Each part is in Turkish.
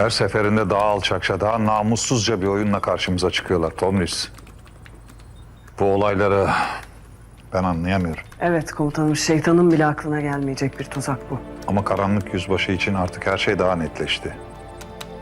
Her seferinde daha alçakça, daha namussuzca bir oyunla karşımıza çıkıyorlar Tomris. Bu olayları ben anlayamıyorum. Evet komutanım şeytanın bile aklına gelmeyecek bir tuzak bu. Ama karanlık yüzbaşı için artık her şey daha netleşti.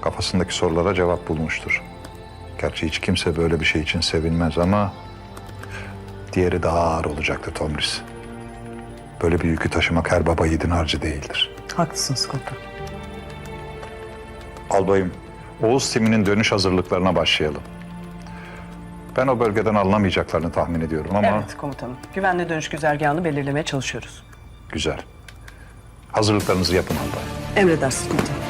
Kafasındaki sorulara cevap bulmuştur. Gerçi hiç kimse böyle bir şey için sevinmez ama... ...diğeri daha ağır olacaktı Tomris. Böyle bir yükü taşımak her baba yiğidin harcı değildir. Haklısınız komutanım. Albayım, Oğuz timinin dönüş hazırlıklarına başlayalım. Ben o bölgeden alınamayacaklarını tahmin ediyorum ama Evet komutanım. Güvenli dönüş güzergahını belirlemeye çalışıyoruz. güzel. Hazırlıklarınızı yapın albay. Emredersiniz komutanım.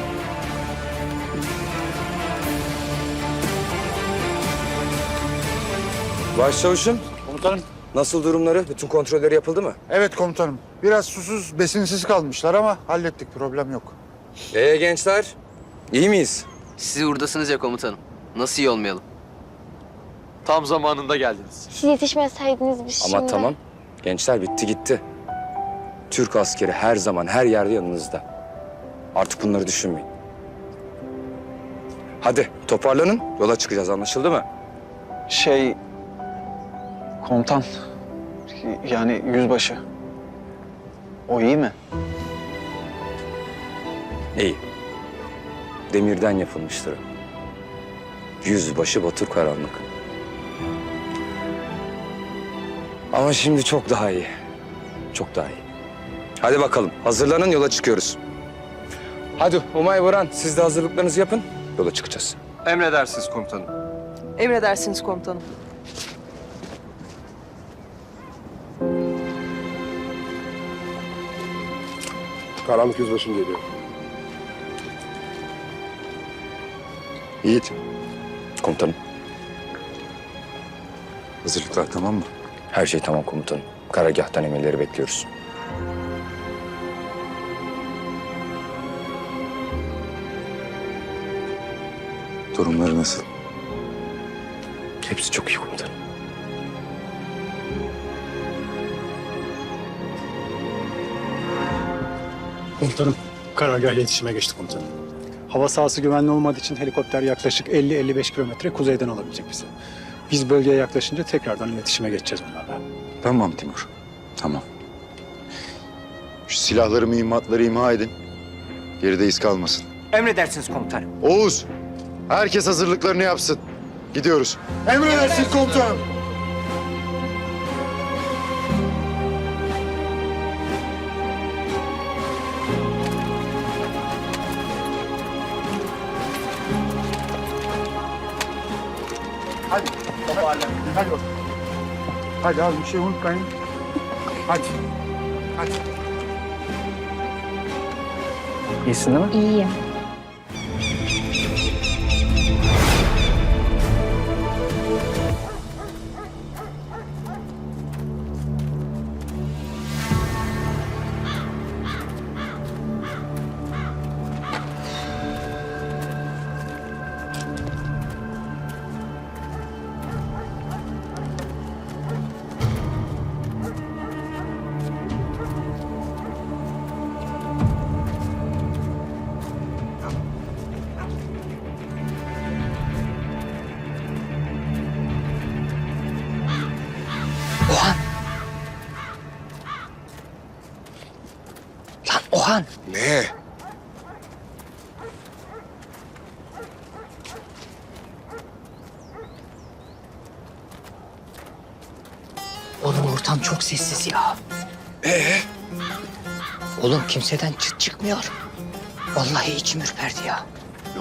Başçavuşum, Komutanım. nasıl durumları? Bütün kontrolleri yapıldı mı? Evet komutanım. Biraz susuz, besinsiz kalmışlar ama hallettik. Problem yok. Ee gençler, iyi miyiz? Siz buradasınız ya komutanım. Nasıl iyi olmayalım? Tam zamanında geldiniz. Siz yetişmeseydiniz biz Ama şimdi... tamam. Gençler bitti gitti. Türk askeri her zaman her yerde yanınızda. Artık bunları düşünmeyin. Hadi toparlanın, yola çıkacağız anlaşıldı mı? Şey... Komutan. Yani yüzbaşı. O iyi mi? İyi. Demirden yapılmıştır. Yüzbaşı Batur Karanlık. Ama şimdi çok daha iyi. Çok daha iyi. Hadi bakalım hazırlanın yola çıkıyoruz. Hadi Umay Boran siz de hazırlıklarınızı yapın. Yola çıkacağız. Emredersiniz komutanım. Emredersiniz komutanım. Karanlık yüzbaşım geliyor. Yiğit. Komutanım. Hazırlıklar tamam mı? Her şey tamam komutanım. Karargâhtan emirleri bekliyoruz. Durumları nasıl? Hepsi çok iyi komutanım. Komutanım, karargah iletişime geçti komutanım. Hava sahası güvenli olmadığı için helikopter yaklaşık 50-55 kilometre kuzeyden alabilecek bizi. Biz bölgeye yaklaşınca tekrardan iletişime geçeceğiz onlarla. Tamam Timur. Tamam. Şu silahları, mühimmatları imha edin. Geride iz kalmasın. Emredersiniz komutanım. Oğuz, herkes hazırlıklarını yapsın. Gidiyoruz. Emredersiniz komutanım. Toparlan. Hadi bakalım. Hadi az bir şey unutmayın. Hadi. Hadi. İyisin değil mi? İyiyim. Oğlum ortam çok sessiz ya. Ee? Oğlum kimseden çıt çıkmıyor. Vallahi içim ürperdi ya.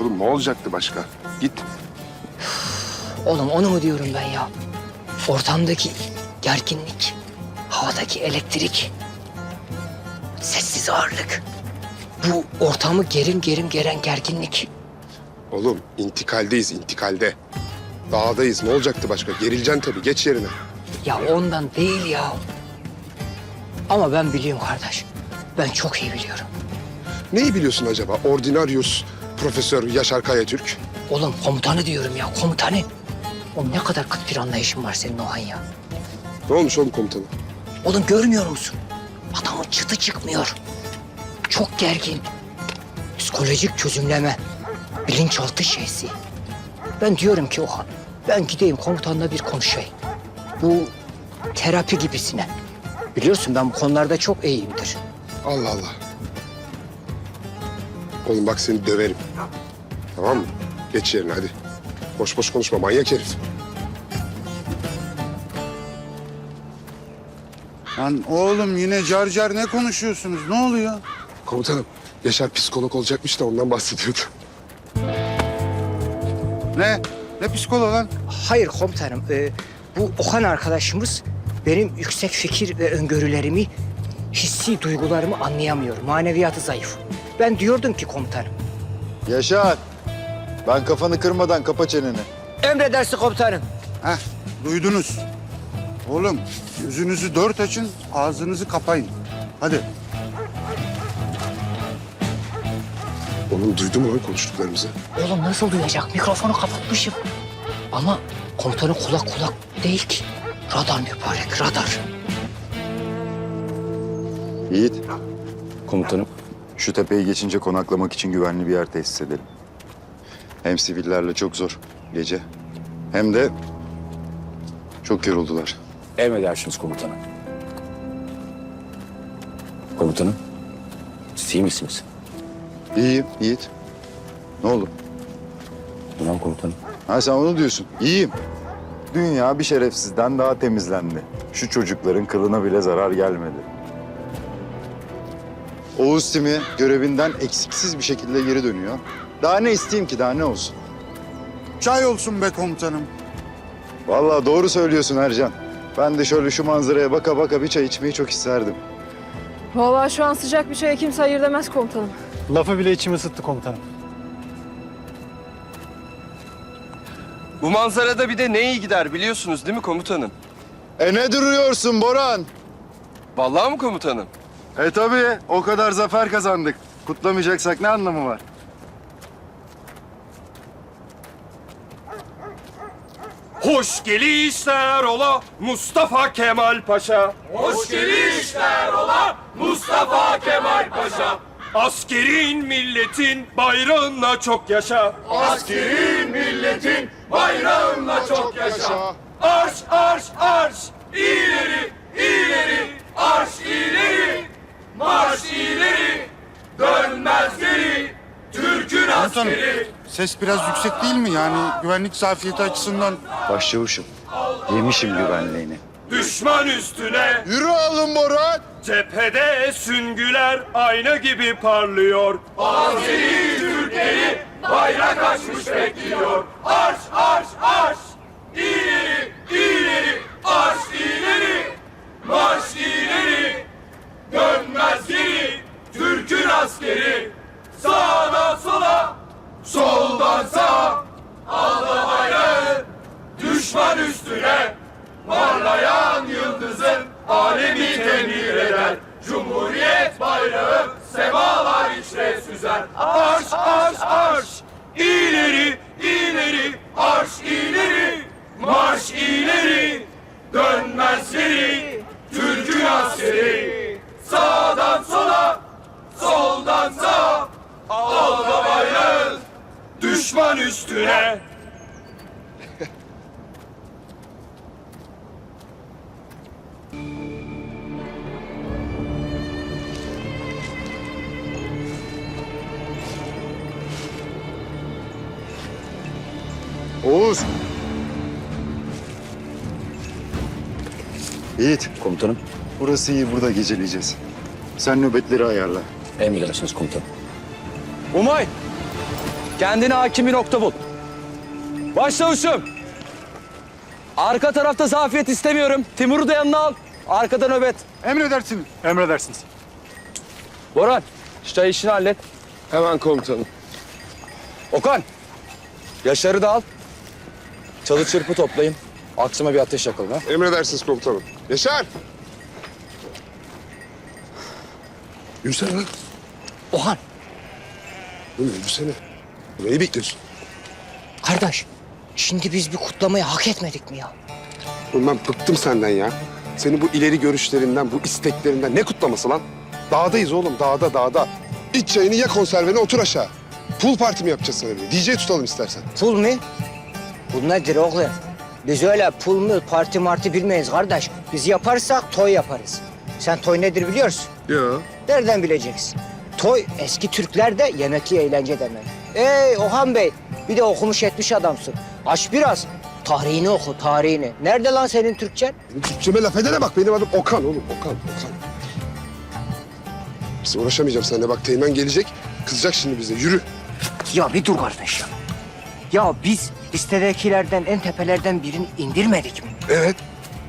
Oğlum ne olacaktı başka? Git. Oğlum onu mu diyorum ben ya? Ortamdaki gerginlik, havadaki elektrik, sessiz ağırlık. Bu ortamı gerim gerim geren gerginlik. Oğlum intikaldeyiz intikalde. Dağdayız ne olacaktı başka? Gerileceksin tabii geç yerine. Ya ondan değil ya. Ama ben biliyorum kardeş. Ben çok iyi biliyorum. Neyi biliyorsun acaba? Ordinarius Profesör Yaşar Kayatürk. Oğlum komutanı diyorum ya komutanı. Oğlum ne kadar kıt bir anlayışın var senin Ohan ya. Ne olmuş oğlum komutanım? Oğlum görmüyor musun? Adamın çıtı çıkmıyor. Çok gergin. Psikolojik çözümleme. bilinçaltı şeysi. Ben diyorum ki Ohan, ben gideyim komutanla bir konuşayım. Bu terapi gibisine. Biliyorsun ben bu konularda çok iyiyimdir. Allah Allah. Oğlum bak seni döverim. Tamam mı? Geç yerine hadi. Boş boş konuşma manyak herif. Lan oğlum yine car car ne konuşuyorsunuz? Ne oluyor? Komutanım Yaşar psikolog olacakmış da ondan bahsediyordu. Ne? Ne psikoloğu lan? Hayır komutanım, e, bu Okan arkadaşımız benim yüksek fikir ve öngörülerimi, hissi duygularımı anlayamıyor. Maneviyatı zayıf. Ben diyordum ki komutanım. Yaşar. Ben kafanı kırmadan kapa çeneni. Emredersin komutanım. Heh, duydunuz. Oğlum gözünüzü dört açın, ağzınızı kapayın. Hadi. Oğlum duydu mu lan konuştuklarımızı? Oğlum nasıl duyacak? Mikrofonu kapatmışım. Ama komutanın kulak kulak değil ki. Radar mübarek, radar. Yiğit, Komutanım. şu tepeyi geçince konaklamak için güvenli bir yer tesis edelim. Hem sivillerle çok zor gece. Hem de çok yoruldular. Emredersiniz komutanım. Komutanım. Siz iyi misiniz? İyiyim Yiğit. Ne oldu? Tamam komutanım. Ha sen onu diyorsun. İyiyim. Dünya bir şerefsizden daha temizlendi. Şu çocukların kılına bile zarar gelmedi. Oğuz Timi görevinden eksiksiz bir şekilde geri dönüyor. Daha ne isteyeyim ki daha ne olsun? Çay olsun be komutanım. Vallahi doğru söylüyorsun Ercan. Ben de şöyle şu manzaraya baka baka bir çay içmeyi çok isterdim. Vallahi şu an sıcak bir şeye kimse hayır demez komutanım. Lafı bile içimi ısıttı komutanım. Bu manzarada bir de ne iyi gider biliyorsunuz değil mi komutanım? E ne duruyorsun Boran? Vallahi mı komutanım? E tabii o kadar zafer kazandık. Kutlamayacaksak ne anlamı var? Hoş gelişler ola Mustafa Kemal Paşa. Hoş gelişler ola Mustafa Kemal Paşa. Askerin milletin bayrağına çok yaşa. Askerin milletin bayrağına çok yaşa. Arş arş arş ileri ileri arş ileri marş ileri dönmez geri Türk'ün Komutanım askeri. ses biraz yüksek değil mi? Yani güvenlik zafiyeti açısından. Başçavuşum. Yemişim güvenliğini. Düşman üstüne Yürü oğlum Boran. Cephede süngüler ayna gibi parlıyor. Azeri Türkleri bayrak açmış bekliyor. Arş arş arş. İleri ileri arş ileri. Marş ileri. Dönmez geri. Türk'ün askeri. Sağdan sola. Soldan sağa. Aldı bayrağı. Düşman üstüne. Yıldızın alemi temir eder. Cumhuriyet bayrağı semalar içre süzer. Arş arş arş. İleri ileri. Arş ileri. Marş ileri. Dönmez geri Türk'ün askeri. Sağdan sola soldan sağa. Alda bayrağı düşman üstüne Oğuz. Yiğit. Komutanım. Burası iyi burada geceleyeceğiz. Sen nöbetleri ayarla. Emredersiniz komutanım. Umay! Kendine hakim bir nokta bul. Başçavuşum! Arka tarafta zafiyet istemiyorum. Timur'u da yanına al. Arkada nöbet. Emredersiniz. Emredersiniz. Boran, çay işini hallet. Hemen komutanım. Okan, Yaşar'ı da al. Çalı çırpı toplayın. Akşama bir ateş yakalım ha. Emredersiniz komutanım. Yaşar! Yürüsene lan. Ohan, Oğlum yürüsene. Neyi bekliyorsun? kardeş. Şimdi biz bir kutlamayı hak etmedik mi ya? Oğlum ben bıktım senden ya. Senin bu ileri görüşlerinden, bu isteklerinden ne kutlaması lan? Dağdayız oğlum, dağda, dağda. İç çayını ye konserveni otur aşağı. Pool parti mi yapacağız sana bir de? DJ tutalım istersen. Pul mu? Pul nedir oğlum? Biz öyle pul mu parti marti bilmeyiz kardeş. Biz yaparsak toy yaparız. Sen toy nedir biliyorsun? Ya. Nereden bileceksin? Toy eski Türklerde yemekli eğlence demek. Ey Ohan Bey bir de okumuş etmiş adamsın. Aç biraz. Tarihini oku tarihini. Nerede lan senin Türkçen? Türkçeme laf edene bak. Benim adım Okan oğlum. Okan, Okan. Biz uğraşamayacağım seninle. Bak Teğmen gelecek. Kızacak şimdi bize. Yürü. Ya bir dur kardeş ya. Ya biz listedekilerden en tepelerden birini indirmedik mi? Evet.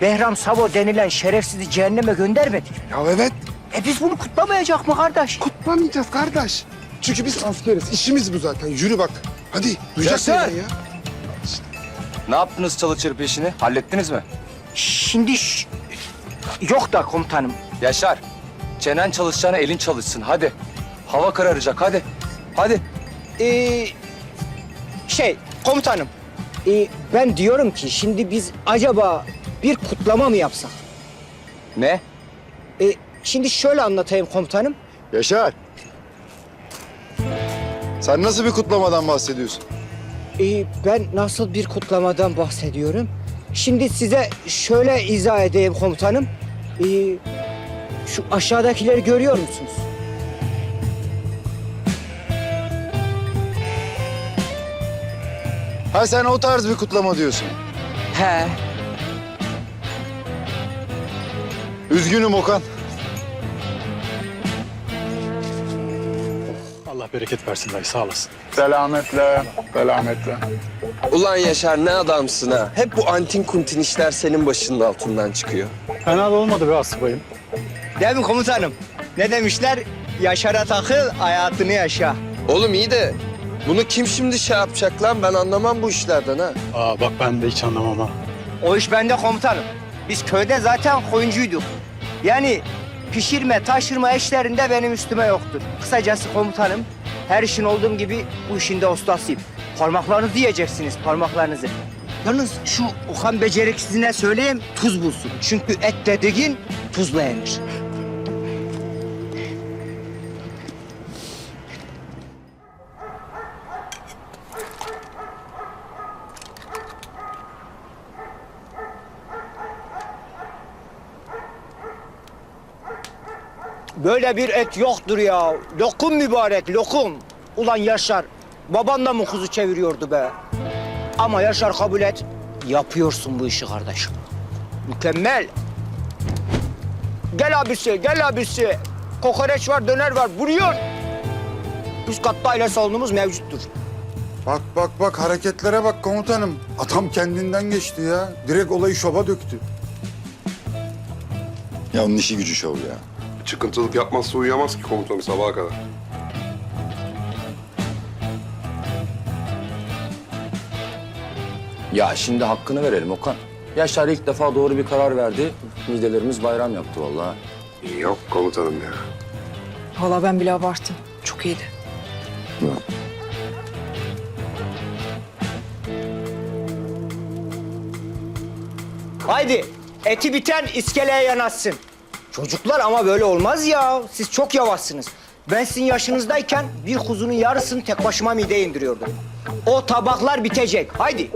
Behram Savo denilen şerefsizi cehenneme göndermedik mi? Ya evet. E biz bunu kutlamayacak mı kardeş? Kutlamayacağız kardeş. Çünkü biz askeriz. İşimiz bu zaten. Yürü bak. Hadi. Duyacak Yaşar! Ya. Ne yaptınız çalı çırpı işini? Hallettiniz mi? Şimdi ş- yok da komutanım. Yaşar, çenen çalışacağına elin çalışsın. Hadi. Hava kararacak. Hadi. Hadi. Ee, şey komutanım. ee, ben diyorum ki şimdi biz acaba bir kutlama mı yapsak? Ne? Ee, şimdi şöyle anlatayım komutanım. Yaşar. Sen nasıl bir kutlamadan bahsediyorsun? Ee, ben nasıl bir kutlamadan bahsediyorum? Şimdi size şöyle izah edeyim komutanım. Ee, şu aşağıdakileri görüyor musunuz? Ha sen o tarz bir kutlama diyorsun. He. Üzgünüm Okan. Allah bereket versin dayı sağ olasın. Selametle, selametle. Ulan Yaşar ne adamsın ha. Hep bu antin kuntin işler senin başının altından çıkıyor. Fena da olmadı be asubayım. Değil mi komutanım? Ne demişler? Yaşara takıl, hayatını yaşa. Oğlum iyi de bunu kim şimdi şey yapacak lan? Ben anlamam bu işlerden ha. Aa bak ben de hiç anlamam ha. O iş bende komutanım. Biz köyde zaten koyuncuyduk. Yani pişirme, taşırma işlerinde benim üstüme yoktur. Kısacası komutanım, her işin olduğum gibi bu işin de ustasıyım. Parmaklarınızı yiyeceksiniz, parmaklarınızı. Yalnız şu Okan beceriksizine söyleyeyim, tuz bulsun. Çünkü et dediğin tuzla yenir. Böyle bir et yoktur ya. Lokum mübarek, lokum. Ulan Yaşar, baban da mı kuzu çeviriyordu be? Ama Yaşar kabul et, yapıyorsun bu işi kardeşim. Mükemmel. Gel abisi, gel abisi. Kokoreç var, döner var. Vuruyor. Üst katta aile salonumuz mevcuttur. Bak bak bak hareketlere bak komutanım. Adam kendinden geçti ya. Direkt olayı şoba döktü. Ya onun işi gücü şov ya. Çıkıntılık yapmazsa uyuyamaz ki komutanım sabaha kadar. Ya şimdi hakkını verelim Okan. Yaşar ilk defa doğru bir karar verdi. Midelerimiz bayram yaptı vallahi. Yok komutanım ya. Valla ben bile abarttım. Çok iyiydi. Haydi eti biten iskeleye yanaşsın. Çocuklar ama böyle olmaz ya. Siz çok yavaşsınız. Ben sizin yaşınızdayken bir kuzunun yarısını tek başıma mideye indiriyordum. O tabaklar bitecek. Haydi.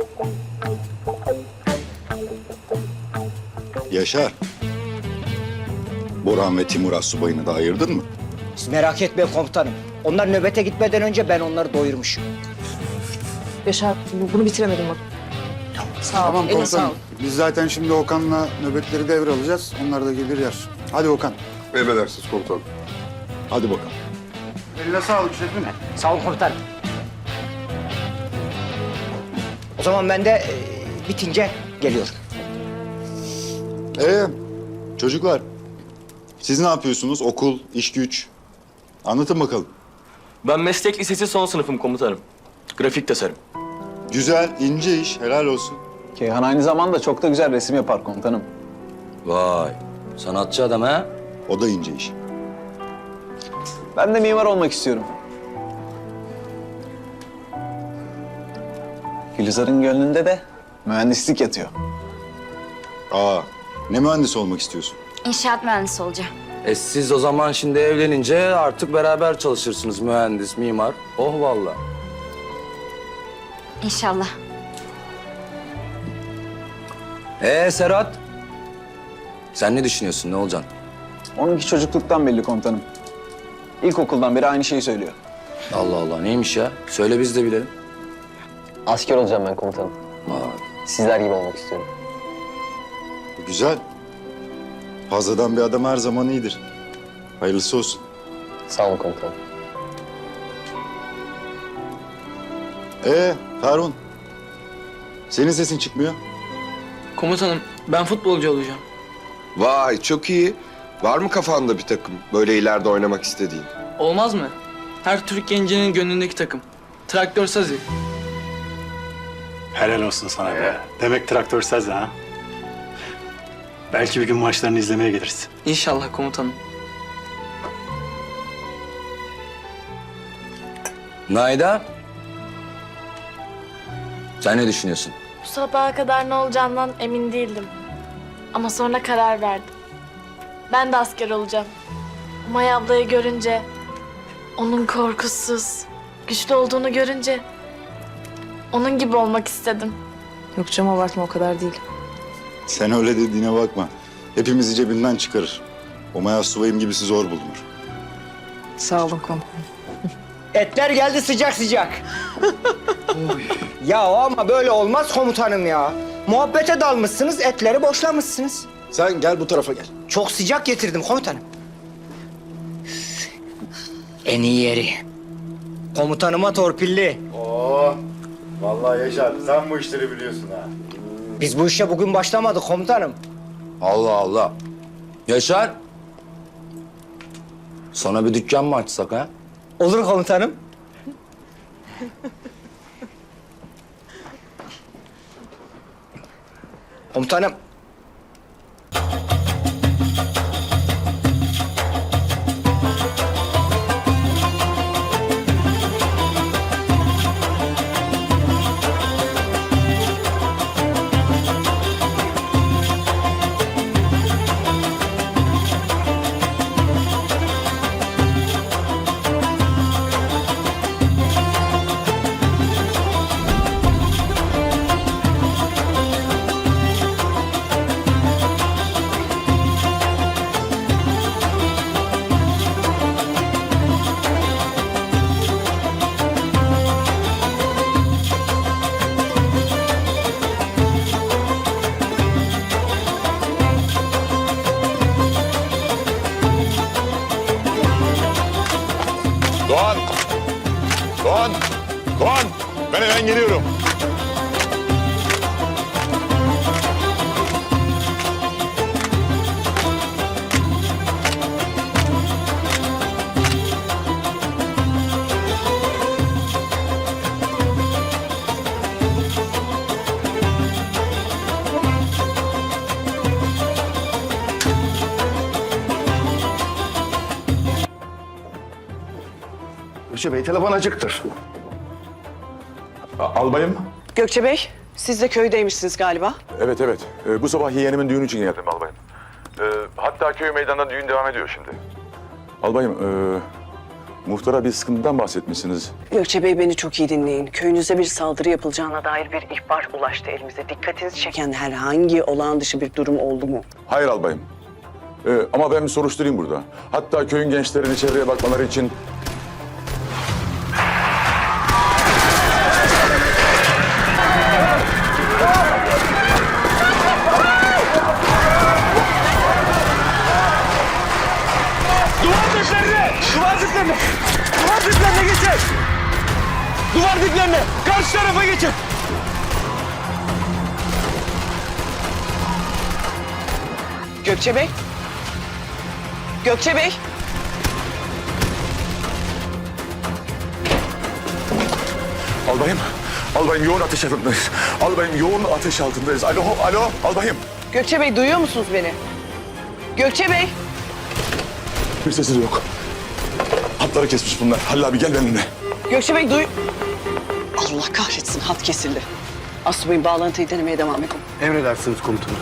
Yaşar. Boran ve Timur Asubayını da ayırdın mı? Siz merak etmeyin komutanım. Onlar nöbete gitmeden önce ben onları doyurmuşum. Yaşar bunu bitiremedim bak. Sağ ol. Tamam Eline komutanım. Biz zaten şimdi Okan'la nöbetleri devralacağız. Onlar da gelir yer. Hadi Okan. Emredersiniz komutanım. Hadi bakalım. Eline sağlık şefim. Sağ olun komutanım. O zaman ben de e, bitince geliyorum. Ee, çocuklar. Siz ne yapıyorsunuz? Okul, iş güç. Anlatın bakalım. Ben meslek lisesi son sınıfım komutanım. Grafik tasarım. Güzel, ince iş. Helal olsun. Keyhan aynı zamanda çok da güzel resim yapar komutanım. Vay, sanatçı adam ha? O da ince iş. Ben de mimar olmak istiyorum. Gülizar'ın gönlünde de mühendislik yatıyor. Aa, ne mühendisi olmak istiyorsun? İnşaat mühendisi olacağım. E siz o zaman şimdi evlenince artık beraber çalışırsınız mühendis, mimar. Oh vallahi. İnşallah. Ee Serhat? Sen ne düşünüyorsun? Ne olacaksın? Onunki çocukluktan belli komutanım. İlkokuldan beri aynı şeyi söylüyor. Allah Allah neymiş ya? Söyle biz de bilelim. Asker olacağım ben komutanım. Vay. Sizler gibi olmak istiyorum. Güzel. Fazladan bir adam her zaman iyidir. Hayırlısı olsun. Sağ olun komutanım. Ee Harun. Senin sesin çıkmıyor. Komutanım ben futbolcu olacağım. Vay çok iyi. Var mı kafanda bir takım böyle ileride oynamak istediğin? Olmaz mı? Her Türk gencinin gönlündeki takım. Traktör Sazi. Helal olsun sana be. Demek traktör sazı ha. Belki bir gün maçlarını izlemeye geliriz. İnşallah komutanım. Nayda? Sen ne düşünüyorsun? Bu sabaha kadar ne olacağından emin değildim. Ama sonra karar verdim. Ben de asker olacağım. Umay ablayı görünce, onun korkusuz, güçlü olduğunu görünce onun gibi olmak istedim. Yok canım abartma o kadar değil. Sen öyle dediğine bakma. Hepimizi cebinden çıkarır. O mayas subayım gibisi zor bulunur. Sağ olun komutanım. Etler geldi sıcak sıcak. ya ama böyle olmaz komutanım ya. Muhabbete dalmışsınız, etleri boşlamışsınız. Sen gel bu tarafa gel. Çok sıcak getirdim komutanım. En iyi yeri. Komutanıma torpilli. Oo, vallahi Yaşar sen bu işleri biliyorsun ha. Biz bu işe bugün başlamadık komutanım. Allah Allah. Yaşar. Sana bir dükkan mı açsak ha? Olur komutanım. Komutanım. Hüseyin Bey telefon açıktır. Albayım. Gökçe Bey, siz de köydeymişsiniz galiba. Evet evet. Ee, bu sabah yeğenimin düğünü için geldim albayım. Ee, hatta köy meydanında düğün devam ediyor şimdi. Albayım, e, muhtara bir sıkıntıdan bahsetmişsiniz. Gökçe Bey beni çok iyi dinleyin. Köyünüze bir saldırı yapılacağına dair bir ihbar ulaştı elimize. Dikkatinizi çeken herhangi olağan dışı bir durum oldu mu? Hayır albayım. Ee, ama ben bir soruşturayım burada. Hatta köyün gençlerini çevreye bakmaları için... diplerine! Duvar diplerine geçin! Duvar diplerine! Karşı tarafa geçin! Gökçe Bey? Gökçe Bey? Albayım, albayım yoğun ateş altındayız. Albayım yoğun ateş altındayız. Alo, alo, albayım. Gökçe Bey duyuyor musunuz beni? Gökçe Bey? Bir sesi de yok. Hatları kesmiş bunlar. Halil abi gel benimle. Gökçe Bey duy... Allah kahretsin hat kesildi. Asubay'ın bağlantıyı denemeye devam edin. Emredersiniz komutanım.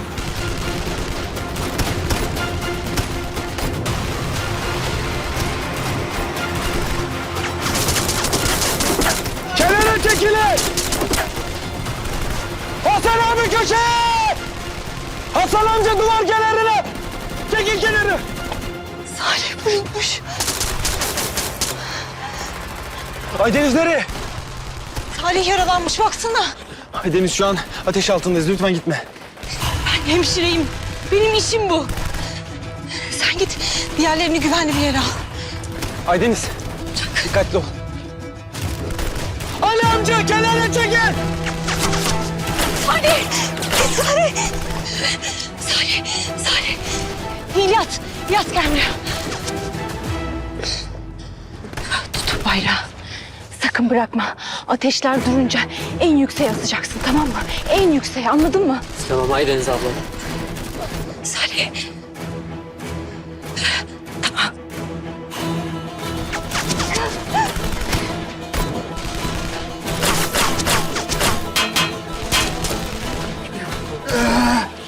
Kenara çekilin! Hasan abi köşeye! Hasan amca duvar kenarına! Çekil kenarı! Salih vurulmuş. Aydeniz nereye? Salih yaralanmış baksana. Aydeniz şu an ateş altındayız. Lütfen gitme. Ben hemşireyim. Benim işim bu. Sen git diğerlerini güvenli bir yere al. Aydeniz. Dikkatli ol. Ali amca kenara çekil! Salih! Salih! Salih! Salih! Değil yat. Yat gel buraya. Bayrağı. Sakın bırakma. Ateşler durunca en yükseğe asacaksın tamam mı? En yükseğe anladın mı? Tamam Aydeniz abla. Salih.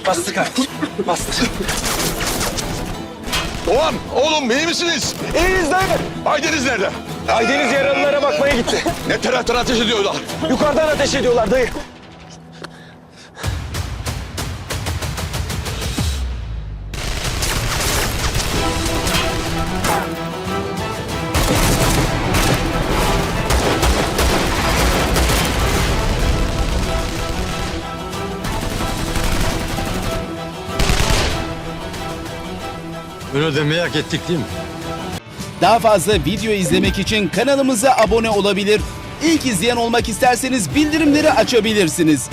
Bastır kardeşim. Bastır. Doğan, oğlum iyi misiniz? İyiyiz dayı. Aydeniz nerede? Aydeniz yaralılara bakmaya gitti. Ne taraftan ateş ediyorlar? Yukarıdan ateş ediyorlar dayı. Bunu da merak ettik değil mi? Daha fazla video izlemek için kanalımıza abone olabilir. İlk izleyen olmak isterseniz bildirimleri açabilirsiniz.